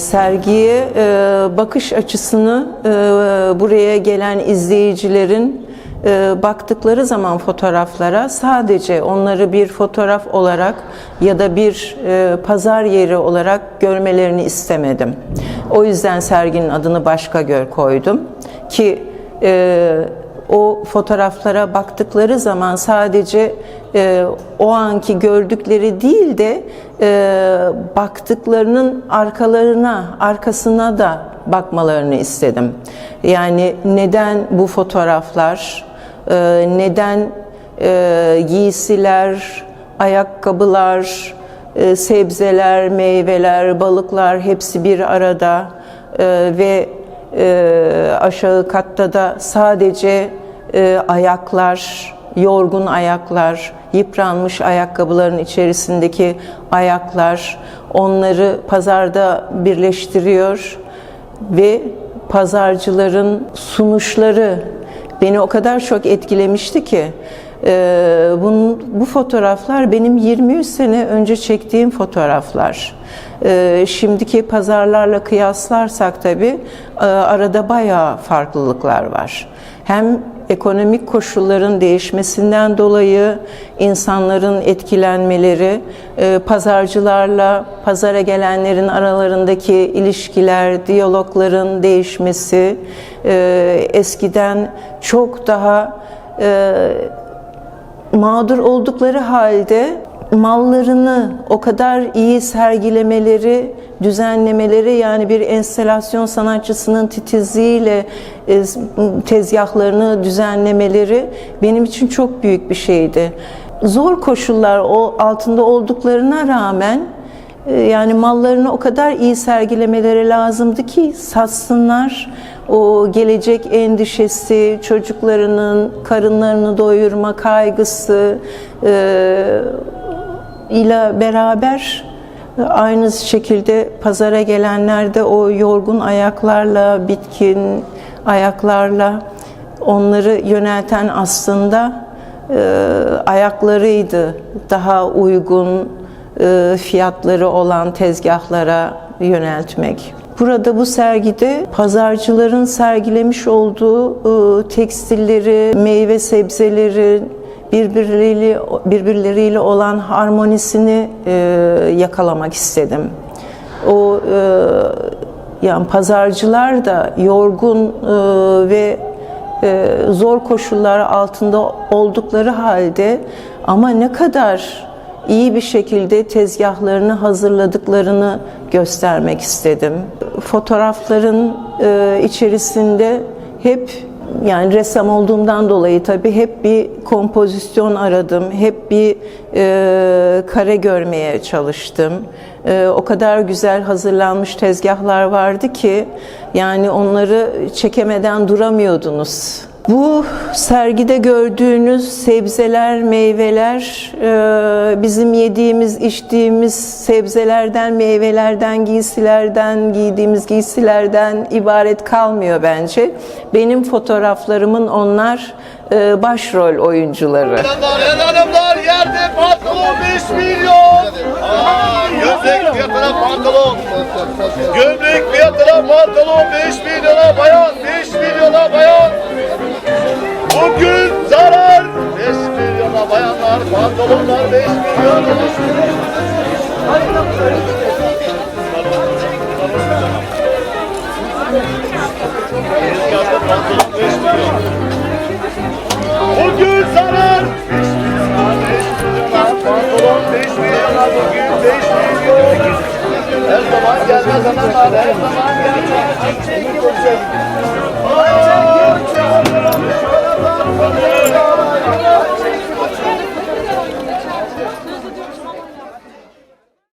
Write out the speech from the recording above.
sergiye e, bakış açısını e, buraya gelen izleyicilerin e, baktıkları zaman fotoğraflara sadece onları bir fotoğraf olarak ya da bir e, pazar yeri olarak görmelerini istemedim. O yüzden serginin adını Başka Gör koydum ki e, o fotoğraflara baktıkları zaman sadece e, o anki gördükleri değil de e, baktıklarının arkalarına, arkasına da bakmalarını istedim. Yani neden bu fotoğraflar, e, neden e, giysiler, ayakkabılar, e, sebzeler, meyveler, balıklar hepsi bir arada e, ve e, aşağı katta da sadece e, ayaklar, yorgun ayaklar, yıpranmış ayakkabıların içerisindeki ayaklar onları pazarda birleştiriyor ve pazarcıların sunuşları beni o kadar çok etkilemişti ki e, bunun, bu fotoğraflar benim 23 sene önce çektiğim fotoğraflar. E, şimdiki pazarlarla kıyaslarsak tabii e, arada bayağı farklılıklar var. Hem ekonomik koşulların değişmesinden dolayı insanların etkilenmeleri, e, pazarcılarla pazara gelenlerin aralarındaki ilişkiler, diyalogların değişmesi, e, eskiden çok daha e, mağdur oldukları halde mallarını o kadar iyi sergilemeleri, düzenlemeleri yani bir enstelasyon sanatçısının titizliğiyle e, tezgahlarını düzenlemeleri benim için çok büyük bir şeydi. Zor koşullar o altında olduklarına rağmen yani mallarını o kadar iyi sergilemeleri lazımdı ki satsınlar. O gelecek endişesi, çocuklarının karınlarını doyurma kaygısı e, ile beraber aynı şekilde pazara gelenler de o yorgun ayaklarla, bitkin ayaklarla onları yönelten aslında e, ayaklarıydı. Daha uygun e, fiyatları olan tezgahlara yöneltmek. Burada bu sergide pazarcıların sergilemiş olduğu e, tekstilleri, meyve sebzeleri, birbirleriyle birbirleriyle olan harmonisini e, yakalamak istedim. O e, yani pazarcılar da yorgun e, ve e, zor koşullar altında oldukları halde ama ne kadar iyi bir şekilde tezgahlarını hazırladıklarını göstermek istedim. Fotoğrafların e, içerisinde hep yani ressam olduğumdan dolayı tabii hep bir kompozisyon aradım, hep bir e, kare görmeye çalıştım. E, o kadar güzel hazırlanmış tezgahlar vardı ki yani onları çekemeden duramıyordunuz. Bu sergide gördüğünüz sebzeler, meyveler, e, bizim yediğimiz, içtiğimiz sebzelerden, meyvelerden, giysilerden, giydiğimiz giysilerden ibaret kalmıyor bence. Benim fotoğraflarımın onlar e, başrol oyuncuları. Hanımlar, yerde pantolon 5 milyon. Aa, gömlek fiyatına pantolon. Gömlek fiyatına pantolon 5 milyona pantolonlar 5 milyon. Fiyatı pantolon 5 milyon. Bugün zarar 5 milyona, 5 milyona, pantolon 5 milyona, bugün 5 milyon. Her zaman gelmez hanımlar, her zaman gelmez.